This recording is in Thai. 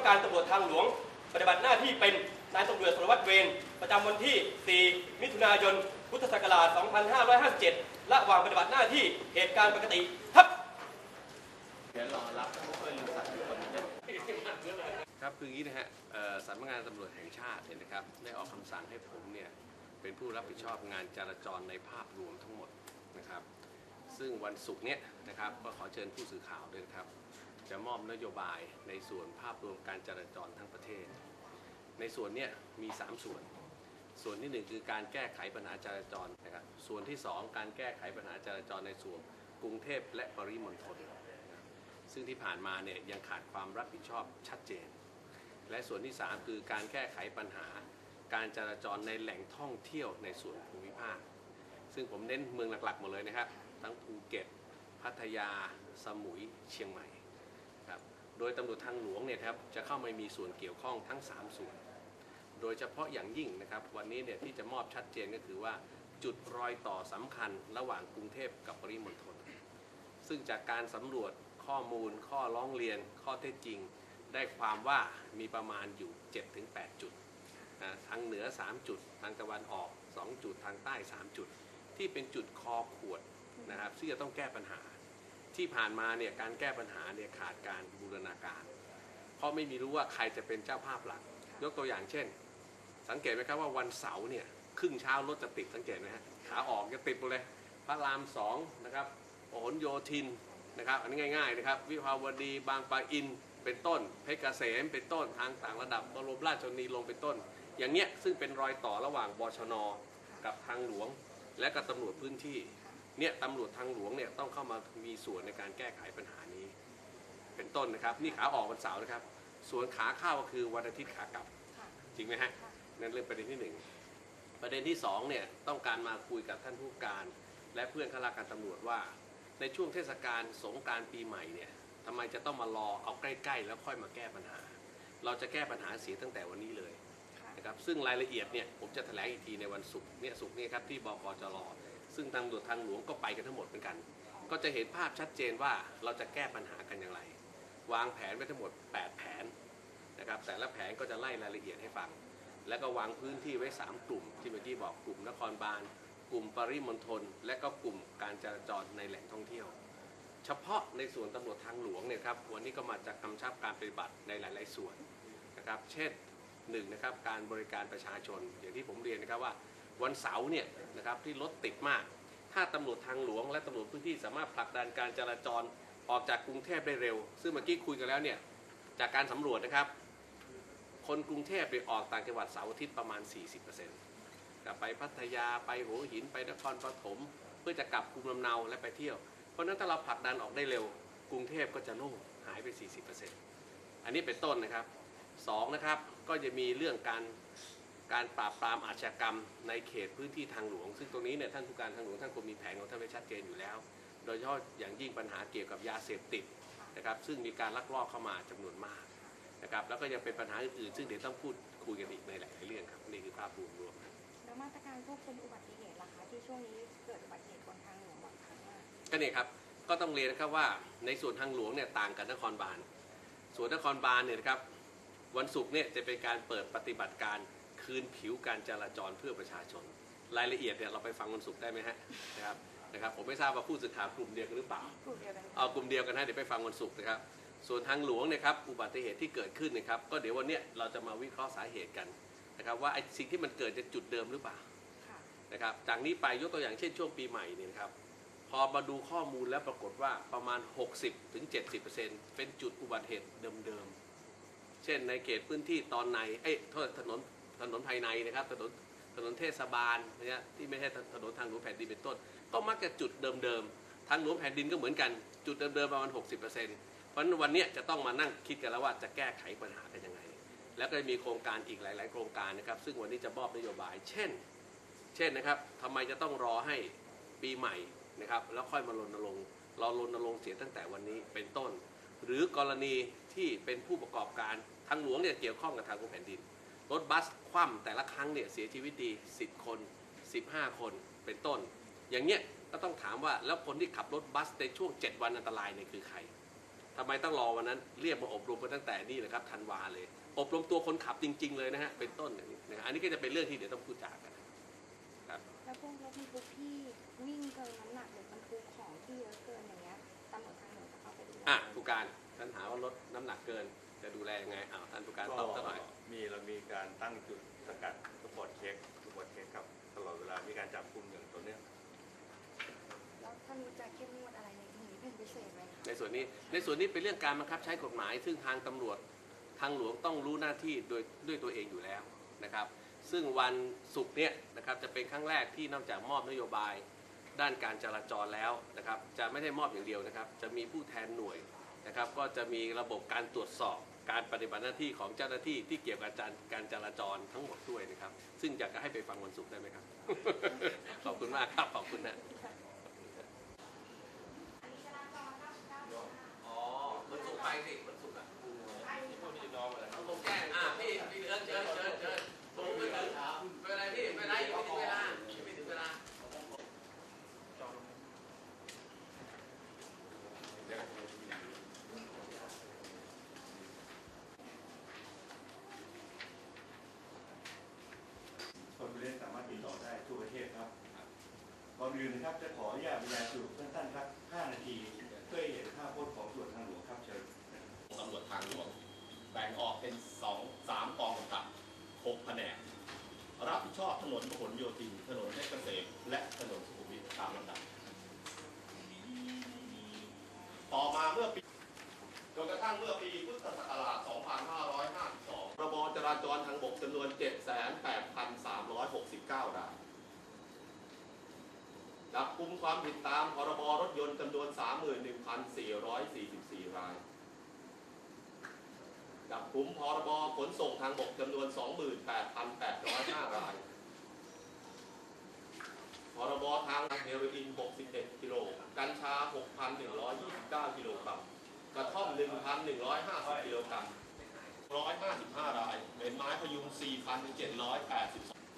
บับการตำรวจทางหลวง ปฏิบัติหน้าที่เป็นนายตำรวจสารวัตรเวรประจำวันที่ 4 มิถุนายน พุทธศักราช 2557 ระหว่างปฏิบัติหน้าที่เหตุการณ์ปกติครับเดี๋ยวรอรับผู้ช่วยลืมสัตว์อยู่คนครับคืออย่างนี้นะฮะสำนักงานตำรวจแห่งชาติเนี่ยนะครับ ได้ออกคำสั่งให้ผมเนี่ยเป็นผู้รับผิดชอบงานจราจรในภาพรวมทั้งหมดนะครับ ซึ่งวันศุกร์เนี่ยนะครับก็ขอเชิญผู้สื่อข่าวด้วยครับ จะมอบนโยบายในส่วนภาพรวมการจราจรทั้งประเทศ ในส่วนนี้มี 3 ส่วน ส่วนที่หนึ่งคือการแก้ไขปัญหาจราจรนะครับ ส่วนที่สองการแก้ไขปัญหาจราจรในส่วนกรุงเทพและปริมณฑลซึ่งที่ผ่านมาเนี่ยยังขาดความรับผิดชอบชัดเจน และส่วนที่ 3 คือการแก้ไขปัญหาการจราจรในแหล่งท่องเที่ยวในส่วนภูมิภาค ซึ่งผมเน้นเมืองหลักๆหมดเลยนะครับ ทั้งภูเก็ต พัทยา สมุย เชียงใหม่ โดยตำรวจทางหลวงเนี่ยครับจะเข้ามามีส่วนเกี่ยวข้องทั้ง 3 ส่วน โดยเฉพาะอย่างยิ่งนะครับวันนี้เนี่ยที่จะมอบชัดเจนก็คือว่าจุดรอยต่อสำคัญระหว่างกรุงเทพกับปริมณฑลซึ่งจากการสำรวจข้อมูล ข้อร้องเรียน ข้อเท็จจริง ได้ความว่ามีประมาณอยู่ 7-8 จุดทางเหนือ 3 จุด ทางตะวันออก 2 จุด ทางใต้ 3 จุด ที่เป็นจุดคอขวดนะครับซึ่งจะต้องแก้ปัญหา ที่ผ่านมาเนี่ยการแก้ปัญหาเนี่ยขาดการบูรณาการ เพราะไม่มีรู้ว่าใครจะเป็นเจ้าภาพหลัก ยกตัวอย่างเช่น สังเกตไหมครับว่าวันเสาร์เนี่ยครึ่งเช้ารถจะติดสังเกตไหมฮะขาออกจะติดหมดเลยพระรามสองนะครับพหลโยธินนะครับอันนี้ง่าย ๆ นะครับ วิภาวดีบางปะอินเป็นต้น เพชรเกษมเป็นต้นทางต่างระดับบรมราชชนนีลงเป็นต้น อย่างเงี้ยซึ่งเป็นรอยต่อระหว่างบชน กับทางหลวง และกับตำรวจพื้นที่ เนี่ยตำรวจทางหลวงเนี่ยต้องเข้ามามีส่วนในการแก้ไขปัญหานี้ เป็นต้นนะครับ นี่ขาออกวันเสาร์นะครับ ส่วนขาเข้าก็คือวันอาทิตย์ขากลับ จริงไหมฮะนั่นเรื่องประเด็นที่หนึ่งประเด็นที่สองเนี่ยต้องการมาคุยกับท่านผู้การ และเพื่อนข้าราชการตำรวจว่า ในช่วงเทศกาลสงกรารปีใหม่เนี่ยทำไมจะต้องมารอเอาใกล้ ๆ แล้วค่อยมาแก้ปัญหา เราจะแก้ปัญหาเสียตั้งแต่วันนี้เลยนะครับซึ่งรายละเอียดเนี่ยผมจะแถลงอีกทีในวันศุกร์เนี่ยศุกร์นี้ครับที่บกจร ซึ่งทางตำรวจทางหลวงก็ไปกันทั้งหมดเหมือนกัน ก็จะเห็นภาพชัดเจนว่าเราจะแก้ปัญหากันอย่างไร วางแผนไว้ทั้งหมด 8 แผนนะครับแต่ละแผนก็จะไล่รายละเอียดให้ฟัง แล้วก็วางพื้นที่ไว้ 3 กลุ่ม ที่เมื่อกี้บอกกลุ่มนครบาลกลุ่มปริมณฑลและก็กลุ่มการจราจรในแหล่งท่องเที่ยว เฉพาะในส่วนตำรวจทางหลวงเนี่ยครับวันนี้ก็มาจากกำชับการปฏิบัติในหลาย ๆ ส่วนนะครับ เช่นหนึ่งนะครับการบริการประชาชนอย่างที่ผมเรียนนะครับว่า วันเสาร์เนี่ยนะครับที่รถติดมาก ถ้าตำรวจทางหลวงและตำรวจพื้นที่สามารถผลักดันการจราจรออกจากกรุงเทพได้เร็ว ซึ่งเมื่อกี้คุยกันแล้วเนี่ยจากการสำรวจนะครับ คนกรุงเทพไปออกต่างจังหวัดเสาร์อาทิตย์ประมาณ 40%กลับไปพัทยาไปหัวหินไปนครปฐมเพื่อจะกลับภูมิลำเนาและไปเที่ยว เพราะนั้นถ้าเราผลักดันออกได้เร็ว กรุงเทพก็จะโล่งหายไป 40%อันนี้เป็นต้นนะครับสองนะครับก็จะมีเรื่องการ การปราบปรามอาชญากรรมในเขตพื้นที่ทางหลวง ซึ่งตรงนี้เนี่ยท่านผู้การทางหลวงท่านคงมีแผนของท่านไว้ชัดเจนอยู่แล้ว โดยเฉพาะอย่างยิ่งปัญหาเกี่ยวกับยาเสพติดนะครับซึ่งมีการลักลอบเข้ามาจำนวนมากนะครับแล้วก็ยังเป็นปัญหาอื่นๆซึ่งเดี๋ยวต้องพูดคุยกันอีกในหลายๆเรื่องครับนี่คือภาพรวมรวมแล้วมาตรการควบคุมอุบัติเหตุล่ะคะที่ช่วงนี้เกิดอุบัติเหตุบนทางหลวงบ่อยครั้งมากก็เนี่ยครับก็ต้องเรียนนะครับว่าในส่วนทางหลวงเนี่ยต่างกับนครบาลส่วนนครบาลเนี่ยนะครับวันศุกร์เนี่ยจะเป็นการเปิดปฏิบัติการ คืนผิวการจราจรเพื่อประชาชน รายละเอียดเนี่ยเราไปฟังวันศุกร์ได้ไหมฮะนะครับนะครับผมไม่ทราบว่าผู้สื่อข่าวกลุ่มเดียวกันหรือเปล่ากลุ่มเดียวกันเอากลุ่มเดียวกันนะเดี๋ยวไปฟังวันศุกร์นะครับ ส่วนทางหลวงเนะครับอุบัติเหตุที่เกิดขึ้นนะครับก็เดี๋ยววันเนี้ยเราจะมาวิเคราะห์สาเหตุกันนะครับว่าไอ้สิ่งที่มันเกิดจะจุดเดิมหรือเปล่าค่ะนะครับจากนี้ไปยกตัวอย่างเช่นช่วงปีใหม่เนี่ยนะครับพอมาดูข้อมูลแล้วปรากฏว่าประมาณ 60-70%ถึง70%เป็นจุดอุบัติเหตุเดิมๆ เช่นในเขตพื้นที่ตอนใน เอ้ยโทษถนน ถนนภายในนะครับถนนถนนเทศบาลนะฮะที่ไม่ใช่ถนนทางหลวงแผ่นดินเป็นต้น ก็มักจะจุดเดิมๆทางหลวงแผ่นดินก็เหมือนกันจุดเดิมๆประมาณ 60%เพราะฉะนั้นวันนี้จะต้องมานั่งคิดกันแล้วว่าจะแก้ไขปัญหากันยังไง แล้วก็มีโครงการอีกหลาย ๆ โครงการนะครับ ซึ่งวันนี้จะมอบนโยบาย เช่น เช่นนะครับทำไมจะต้องรอให้ปีใหม่นะครับแล้วค่อยมารณรงค์เรารณรงค์เสียตั้งแต่วันนี้เป็นต้น หรือกรณีที่เป็นผู้ประกอบการทางหลวงเนี่ยเกี่ยวข้องกับทางหลวงแผ่นดิน รถบัสคว่ำแต่ละครั้งเนี่ยเสียชีวิตดี 10 คน 15 คนเป็นต้น อย่างเงี้ยก็ต้องถามว่าแล้วคนที่ขับรถบัสในช่วง 7 วันอันตรายเนี่ยคือใครททำไมต้องรอวันนั้นเรียกมาอบรมกันตั้งแต่นี่เลยครับธันวาเลย อบรมตัวคนขับจริง ๆ เลยนะฮะเป็นต้นอย่างนี้นะฮะอันนี้ก็จะเป็นเรื่องที่เดี๋ยวต้องพูดจากันนะครับแล้วพวกรถบรรทุกที่วิ่งเกินน้ำหนักหรือบรรทุกของที่เยอะเกินอย่างเงี้ยตำรวจทางหลวงจะเข้าไปดูแลอะผู้การท่านหาว่ารถน้ำหนักเกิน จะดูแลยังไงอ้าวท่านผู้การตอบสักหน่อย มีเรามีการตั้งจุดสกัดสปอร์ตเช็คสปอร์ตเช็คครับตลอดเวลามีการจับกลุ่มอย่างตัวเนี้ยแล้วท่านจะเข้มงวดอะไรในนี้เป็นพิเศษไหมคะในส่วนนี้ในส่วนนี้เป็นเรื่องการบังคับใช้กฎหมาย ซึ่งทางตำรวจทางหลวงต้องรู้หน้าที่โดยด้วยตัวเองอยู่แล้วนะครับ ซึ่งวันศุกร์เนี่ยนะครับจะเป็นครั้งแรกที่นอกจากมอบนโยบาย ด้านการจราจรแล้วนะครับ จะไม่ได้มอบอย่างเดียวนะครับ จะมีผู้แทนหน่วย นะครับก็จะมีระบบการตรวจสอบการปฏิบัติหน้าที่ของเจ้าหน้าที่ที่เกี่ยวกับการการจราจรทั้งหมดด้วยนะครับ ซึ่งอยากจะให้ไปฟังวันศุกร์ได้ไหมครับ ขอบคุณมากครับ ขอบคุณนะอ๋อมันสุกร์ไปสิมันสุกร์อะต้องลงแจ้งอะพี่พี่เอิญเชิญเชิญเชิญผมไม่ถึงไม่เป็นไรพี่ไม่เป็นไรยังไม่ถึงเวลายังไม่ถึงเวลา คนผู้เล่นสามารถติดต่อได้ทั่วประเทศครับ ก่อนอื่นนะครับจะขออนุญาตบรรยายสรุปสั้นๆครับ 5 นาที เพื่อเห็นภาพพจน์ของส่วนทางหลวงครับเชิญตำรวจทางหลวงแบ่งออกเป็นสองสามกองกำกับหกแผนกรับผิดชอบถนนพหลโยธิน ถนนเพชรเกษมและถนนสุขุมวิทตามลำดับ ต่อมาเมื่อปีจนกระทั่งเมื่อปีพุทธศักราช 2552 ระบจราจรทางบกจำนวน 78,369 ราย จับกุมความผิดตามพรบรถยนต์จำนวน 31,444 ราย จับกุมพรบขนส่งทางบกจำนวน 28,805 ราย พรบทางเฮโรอีน 61 กิโล กัญชา 6,129 กิโลกรัม กระท่อม 1,150 กิโลกรัม 155 ราย เป็นไม้พยุง 4,782